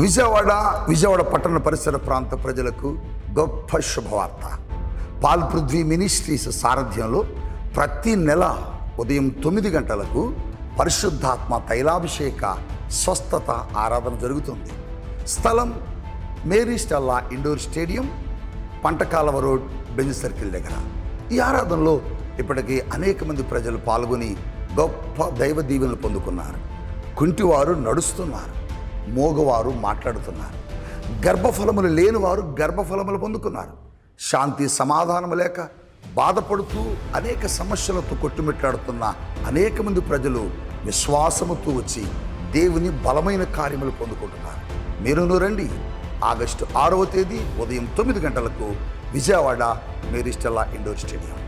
విజయవాడ విజయవాడ పట్టణ పరిసర ప్రాంత ప్రజలకు గొప్ప శుభవార్త. పాల్ పృథ్వీ మినిస్ట్రీస్ సారథ్యంలో ప్రతి నెల ఉదయం తొమ్మిది గంటలకు పరిశుద్ధాత్మ తైలాభిషేక స్వస్థత ఆరాధన జరుగుతుంది. స్థలం Mary Stella indoor stadium Pantakaluva road Benz circle దగ్గర. ఈ ఆరాధనలో ఇప్పటికీ అనేక మంది ప్రజలు పాల్గొని గొప్ప దైవ దీవెనలు పొందుకున్నారు. కుంటివారు నడుస్తున్నారు. మోగవారు మాట్లాడుతున్నారు. గర్భఫలములు లేనివారు గర్భఫలములు పొందుకున్నారు. శాంతి సమాధానం లేక బాధపడుతూ అనేక సమస్యలతో కొట్టుమిట్లాడుతున్న అనేక మంది ప్రజలు విశ్వాసముతో వచ్చి దేవుని బలమైన కార్యములు పొందుకుంటున్నారు. మీరును రండి. ఆగస్టు ఆరవ తేదీ ఉదయం తొమ్మిది గంటలకు విజయవాడ మేరిస్టెల్లా ఇండోర్ స్టేడియం.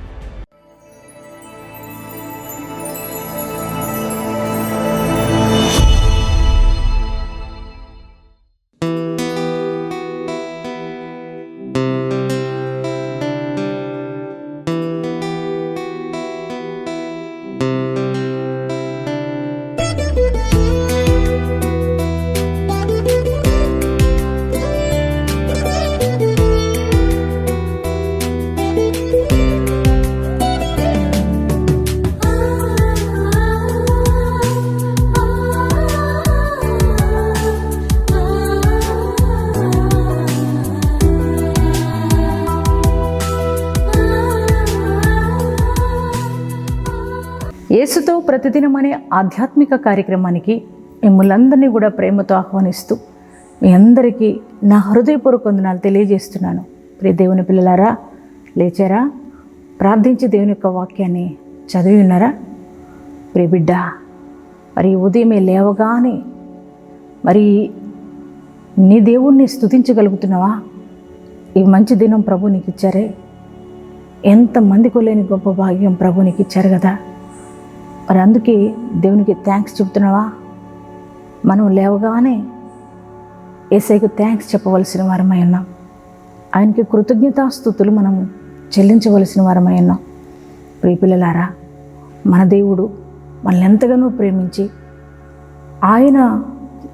ప్రతిదినం అనే ఆధ్యాత్మిక కార్యక్రమానికి మిమ్మల్ందరినీ కూడా ప్రేమతో ఆహ్వానిస్తూ మీ అందరికీ నా హృదయపూర్వక వందనాలు తెలియజేస్తున్నాను. ప్రియ దేవుని పిల్లలారా లేచారా? ప్రార్థించి దేవుని యొక్క వాక్యాన్ని చదివి ఉన్నారా? ప్రియ బిడ్డ మరి ఉదయమే లేవగానే మరి నీ దేవుణ్ణి స్తుతించగలుగుతున్నావా? ఈ మంచి దినం ప్రభు నీకు ఇచ్చారే ఎంతమందికి లేని గొప్ప భాగ్యం ప్రభు నీకు ఇచ్చారు కదా? మరి అందుకే దేవునికి థ్యాంక్స్ చెప్తున్నావా మనం లేవగానే ఏసైకి థ్యాంక్స్ చెప్పవలసిన వారమై ఉన్నాం. ఆయనకి కృతజ్ఞతాస్థుతులు మనం చెల్లించవలసిన వారమై ఉన్నాం. ప్రియపిల్లలారా మన దేవుడు మనల్ని ఎంతగానో ప్రేమించి ఆయన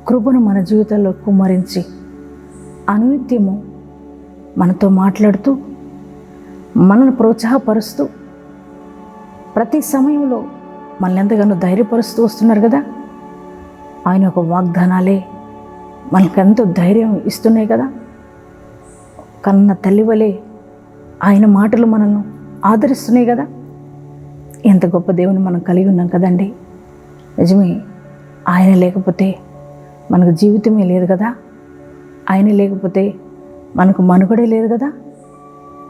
కృపను మన జీవితంలో కుమ్మరించి అనునిత్యము మనతో మాట్లాడుతూ మనల్ని ప్రోత్సాహపరుస్తూ ప్రతి సమయంలో మనల్ని ఎంతగానో ధైర్యపరుస్తూ వస్తున్నారు కదా? ఆయన ఒక వాగ్దానాలే. మనకు ఎంతో ధైర్యం ఇస్తున్నాయి కదా? కన్న తల్లివలే ఆయన మాటలు మనల్ని ఆదరిస్తున్నాయి కదా? ఎంత గొప్ప దేవుని మనం కలిగి ఉన్నాం కదండి. నిజమే ఆయన లేకపోతే మనకు జీవితమే లేదు కదా? ఆయన లేకపోతే మనకు మనుగడే లేదు కదా?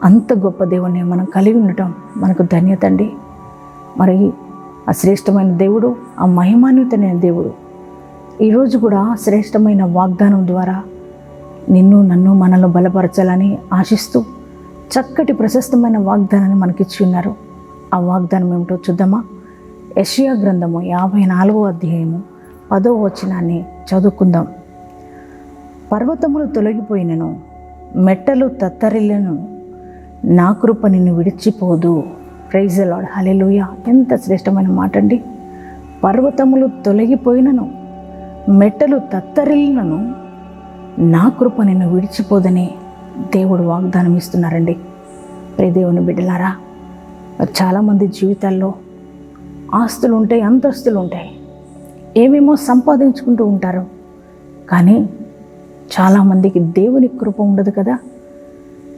అంత గొప్ప దేవుణ్ణి మనం కలిగి ఉండటం మనకు ధన్యత అండి. మరి ఆ శ్రేష్టమైన దేవుడు ఆ మహిమాన్వితమైన దేవుడు. ఈరోజు కూడా శ్రేష్టమైన వాగ్దానం ద్వారా నిన్ను నన్ను మనల్ని బలపరచాలని ఆశిస్తూ చక్కటి ప్రశస్తమైన వాగ్దానాన్ని మనకిచ్చి ఉన్నారు. ఆ వాగ్దానం ఏమిటో చూద్దామా? యషియా గ్రంథము యాభై నాలుగో అధ్యాయము పదో వచనాన్ని చదువుకుందాం. పర్వతములు తొలగిపోయినను మెట్టలు తత్తరిలను నా కృప నిన్ను విడిచిపోదు. ప్రైజ్ లాడ్ హలెలుయ ఎంత శ్రేష్టమైన మాట అండి పర్వతములు తొలగిపోయినను మెట్టలు తత్తరిల్లినను నా కృప నిన్ను విడిచిపోదని దేవుడు వాగ్దానం ఇస్తున్నారండి. ప్రియ దేవుని బిడ్డలారా చాలామంది జీవితాల్లో ఆస్తులు ఉంటాయి అంతస్తులు ఉంటాయి ఏమేమో సంపాదించుకుంటూ ఉంటారు. కానీ చాలామందికి దేవుని కృప ఉండదు కదా.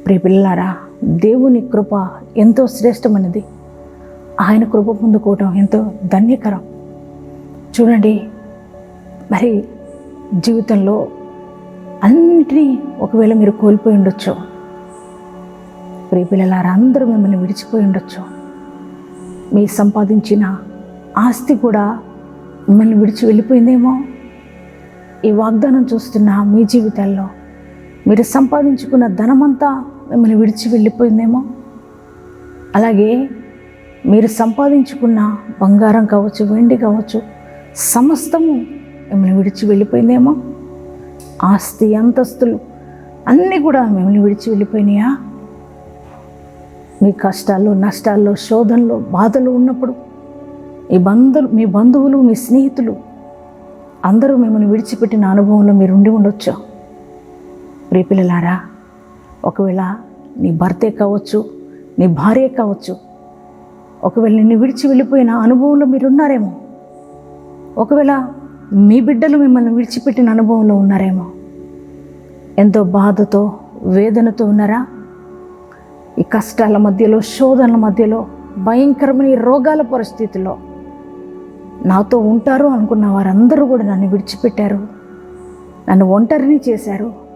ప్రియ పిల్లారా దేవుని కృప ఎంతో శ్రేష్టమైనది. ఆయన కృప పొందుకోవటం ఎంతో ధన్యకరం. చూడండి మరి జీవితంలో అన్నిటినీ ఒకవేళ మీరు కోల్పోయి ఉండొచ్చు. ప్రియ పిల్లలారా అందరూ మిమ్మల్ని విడిచిపోయి ఉండొచ్చు. మీ సంపాదించిన ఆస్తి కూడా మిమ్మల్ని విడిచి వెళ్ళిపోయిందేమో? ఈ వాగ్దానం చూస్తున్న మీ జీవితాల్లో మీరు సంపాదించుకున్న ధనమంతా మిమ్మల్ని విడిచి వెళ్ళిపోయిందేమో? అలాగే మీరు సంపాదించుకున్న బంగారం కావచ్చు వెండి కావచ్చు సమస్తము మిమ్మల్ని విడిచి వెళ్ళిపోయిందేమో? ఆస్తి అంతస్తులు అన్నీ కూడా మిమ్మల్ని విడిచి వెళ్ళిపోయినాయా? మీ కష్టాల్లో నష్టాల్లో శోధనలో బాధలు ఉన్నప్పుడు మీ బంధువులు మీ బంధువులు మీ స్నేహితులు అందరూ మిమ్మల్ని విడిచిపెట్టిన అనుభవంలో మీరు ఉండి ఉండొచ్చు? ప్రియపిల్లలారా ఒకవేళ నీ భర్తే కావచ్చు నీ భార్య కావచ్చు ఒకవేళ నిన్ను విడిచి వెళ్ళిపోయిన అనుభవంలో మీరు ఉన్నారేమో ఒకవేళ మీ బిడ్డలు మిమ్మల్ని విడిచిపెట్టిన అనుభవంలో ఉన్నారేమో ఎంతో బాధతో వేదనతో ఉన్నారా? ఈ కష్టాల మధ్యలో శోధనల మధ్యలో భయంకరమైన ఈ రోగాల పరిస్థితుల్లో నాతో ఉంటారు అనుకున్న వారందరూ కూడా నన్ను విడిచిపెట్టారు నన్ను ఒంటరిని చేశారు.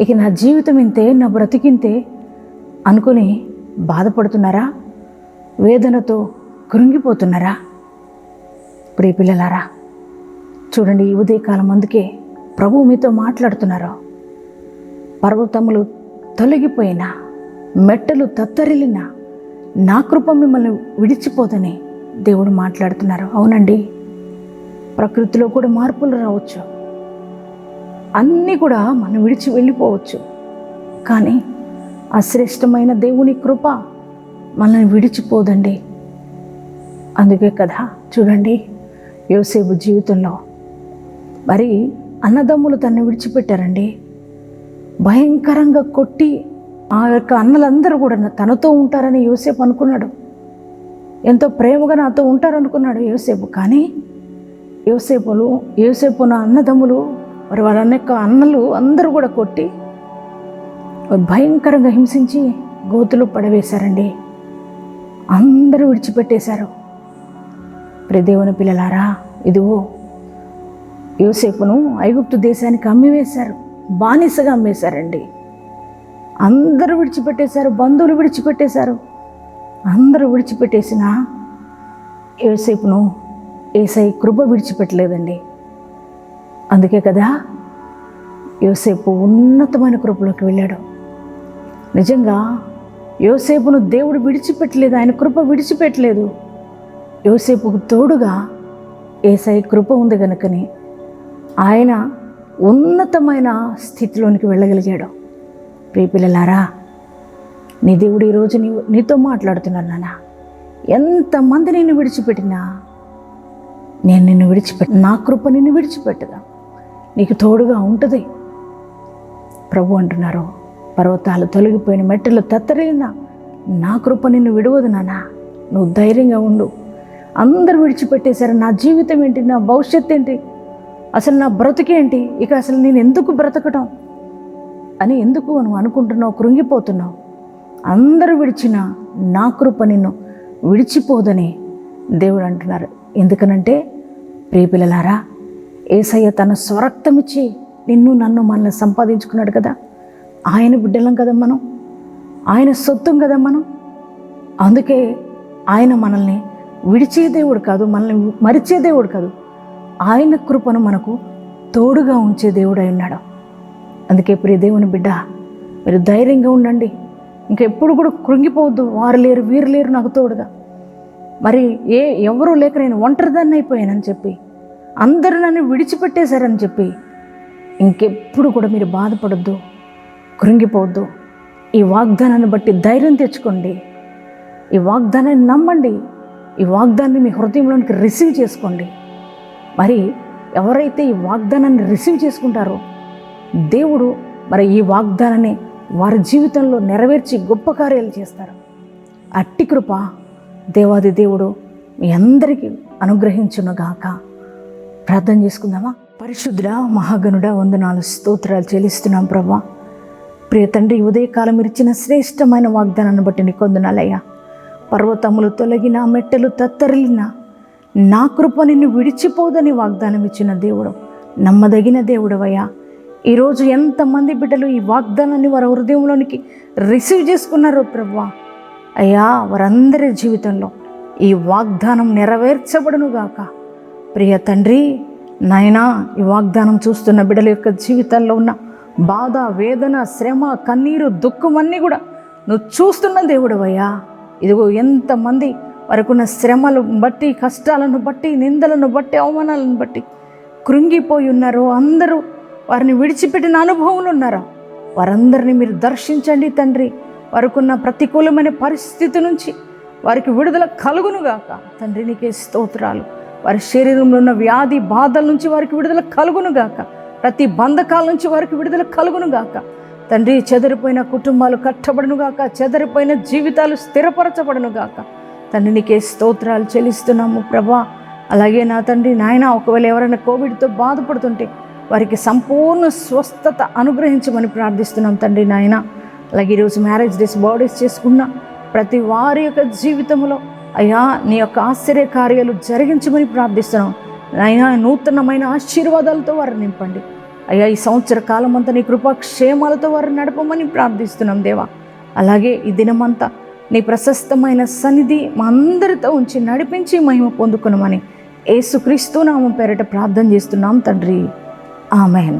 ఇక నా జీవితం ఇంతే నా బ్రతికింతే అనుకుని బాధపడుతున్నారా? వేదనతో కృంగిపోతున్నారా? ప్రియపిల్లలారా చూడండి ఈ ఉదయకాలం అందుకే ప్రభు మీతో మాట్లాడుతున్నారు. పర్వతములు తొలగిపోయినా మెట్టలు తత్తరిల్లినా నా కృప మిమ్మల్ని విడిచిపోదని దేవుడు మాట్లాడుతున్నారు. అవునండి ప్రకృతిలో కూడా మార్పులు రావచ్చు. అన్నీ కూడా మనం విడిచి వెళ్ళిపోవచ్చు. కానీ అశ్రేష్టమైన దేవుని కృప మనల్ని విడిచిపోదండి. అందుకే కదా చూడండి యోసేపు జీవితంలో మరి అన్నదమ్ములు తన్ని విడిచిపెట్టారండి. భయంకరంగా కొట్టి ఆ యొక్క అన్నలందరూ కూడా తనతో ఉంటారని యోసేపు అనుకున్నాడు. ఎంతో ప్రేమగా నాతో ఉంటారనుకున్నాడు యోసేపు. కానీ యోసేపులు యోసేపు నా అన్నదమ్ములు మరి వాళ్ళ యొక్క అన్నలు అందరూ కూడా కొట్టి భయంకరంగా హింసించి గోతులు పడవేశారండి. అందరూ విడిచిపెట్టేశారు. ప్రదేవుని పిల్లలారా ఇదిగో యోసేపును ఐగుప్తు దేశానికి అమ్మివేశారు బానిసగా అమ్మేశారండి. అందరూ విడిచిపెట్టేశారు బంధువులు విడిచిపెట్టేశారు. అందరూ విడిచిపెట్టేసిన యోసేపును ఏసై కృప విడిచిపెట్టలేదండి. అందుకే కదా యోసేపు ఉన్నతమైన కృపలోకి వెళ్ళాడు. నిజంగా యోసేపును దేవుడు విడిచిపెట్టలేదు ఆయన కృప విడిచిపెట్టలేదు. యోసేపుకు తోడుగా ఏసై కృప ఉంది కనుకని ఆయన ఉన్నతమైన స్థితిలోనికి వెళ్ళగలిగాడు. ప్రియపిల్లలారా నీ దేవుడు ఈరోజు నీ నీతో మాట్లాడుతున్నాను నాన్న. ఎంతమంది నిన్ను విడిచిపెట్టినా నేను నిన్ను విడిచిపెట్ట నా కృప నిన్ను విడిచిపెట్టదా. నీకు తోడుగా ఉంటుంది. ప్రభు అంటున్నారు పర్వతాలు తొలగిపోయిన మెట్టలు తత్తరిల్లినా నా కృప నిన్ను విడవదు నానా. నువ్వు ధైర్యంగా ఉండు. అందరు విడిచిపెట్టేశారు. నా జీవితం ఏంటి? నా భవిష్యత్తు ఏంటి? అసలు నా బ్రతికేంటి ఇక అసలు నేను ఎందుకు బ్రతకటం? అని ఎందుకు నువ్వు అనుకుంటున్నావు? కృంగిపోతున్నావు. అందరూ విడిచిన నా కృప నిన్ను విడిచిపోదని దేవుడు అంటున్నారు. ఎందుకనంటే ప్రియపిల్లలారా ఏసయ్య తన స్వరక్తమిచ్చి నిన్ను నన్ను మనల్ని సంపాదించుకున్నాడు కదా. ఆయన బిడ్డలం కదా మనం. ఆయన సొత్తం కదా మనం. అందుకే ఆయన మనల్ని విడిచే దేవుడు కాదు మనల్ని మరిచే దేవుడు కాదు. ఆయన కృపను మనకు తోడుగా ఉంచే దేవుడు అయి ఉన్నాడు. అందుకే ప్రియ దేవుని బిడ్డ మీరు ధైర్యంగా ఉండండి. ఇంకెప్పుడు కూడా కృంగిపోవద్దు. వారు లేరు వీరు లేరు నాకు తోడుగా. మరి ఏ ఎవరూ లేక నేను ఒంటరిదాన్ని అయిపోయానని చెప్పి అందరూ నన్ను విడిచిపెట్టేశారని చెప్పి ఇంకెప్పుడు కూడా మీరు బాధపడద్దు కృంగిపోవద్దు. ఈ వాగ్దానాన్ని బట్టి ధైర్యం తెచ్చుకోండి. ఈ వాగ్దానాన్ని నమ్మండి. ఈ వాగ్దానాన్ని మీ హృదయంలోనికి రిసీవ్ చేసుకోండి. మరి ఎవరైతే ఈ వాగ్దానాన్ని రిసీవ్ చేసుకుంటారో దేవుడు మరి ఈ వాగ్దానాన్ని వారి జీవితంలో నెరవేర్చి గొప్ప కార్యాలు చేస్తారు. అట్టి కృప దేవాది దేవుడు మీ అందరికీ అనుగ్రహించునుగాక. ప్రార్థన చేసుకుందామా? పరిశుద్ధుడా మహాగనుడ వందనాలు స్తోత్రాలు చెల్లిస్తున్నాం ప్రభా. ప్రియ తండ్రి ఉదయకాలం మీరు ఇచ్చిన శ్రేష్టమైన వాగ్దానాన్ని బట్టి నీకు వందనాలయ్యా పర్వతములు తొలగిన మెట్టలు తత్తరిలిన నా కృప నిన్ను విడిచిపోదని వాగ్దానం ఇచ్చిన దేవుడు నమ్మదగిన దేవుడవయ్యా. ఈరోజు ఎంతమంది బిడ్డలు ఈ వాగ్దానాన్ని వారి హృదయంలోనికి రిసీవ్ చేసుకున్నారో ప్రభా. అయ్యా వారందరి జీవితంలో ఈ వాగ్దానం నెరవేర్చబడునుగాక. ప్రియ తండ్రి నాయనా ఈ వాగ్దానం చూస్తున్న బిడ్డల యొక్క జీవితాల్లో ఉన్న బాధ వేదన శ్రమ కన్నీరు దుఃఖం అన్నీ కూడా నువ్వు చూస్తున్న దేవుడవయ్యా ఇదిగో ఎంతమంది వరకున్న శ్రమలు బట్టి కష్టాలను బట్టి నిందలను బట్టి అవమానాలను బట్టి కృంగిపోయి ఉన్నారో అందరూ వారిని విడిచిపెట్టిన అనుభవాలు ఉన్నారా? వారందరినీ మీరు దర్శించండి తండ్రి. వారికున్న ప్రతికూలమైన పరిస్థితి నుంచి వారికి విడుదల కలుగునుగాక. తండ్రి నీకే స్తోత్రాలు. వారి శరీరంలో ఉన్న వ్యాధి బాధల నుంచి వారికి విడుదల కలుగును గాక. ప్రతి బంధకాల నుంచి వారికి విడుదల కలుగును గాక. తండ్రి చెదరిపోయిన కుటుంబాలు కట్టబడును గాక. చెదరిపోయిన జీవితాలు స్థిరపరచబడును గాక. తండ్రి నీకే స్తోత్రాలు చెల్లిస్తున్నాము ప్రభా. అలాగే నా తండ్రి నాయన ఒకవేళ ఎవరైనా కోవిడ్తో బాధపడుతుంటే వారికి సంపూర్ణ స్వస్థత అనుగ్రహించమని ప్రార్థిస్తున్నాం తండ్రి నాయన. అలాగే ఈరోజు మ్యారేజ్ డేస్ బర్త్డేస్ చేసుకున్న ప్రతి వారి యొక్క జీవితంలో అయ్యా నీ యొక్క ఆశ్చర్య కార్యాలు జరిగించమని ప్రార్థిస్తున్నాం. అయినా నూతనమైన ఆశీర్వాదాలతో వారిని నింపండి. అయ్యా ఈ సంవత్సర కాలం అంతా నీ కృపాక్షేమాలతో వారిని నడపమని ప్రార్థిస్తున్నాం దేవా. అలాగే ఈ దినమంతా నీ ప్రశస్తమైన సన్నిధి మా అందరితో ఉంచి నడిపించి మహిమ పొందుకునమని ఏసుక్రీస్తు నామం పేరట ప్రార్థన చేస్తున్నాం తండ్రి. ఆమెన్.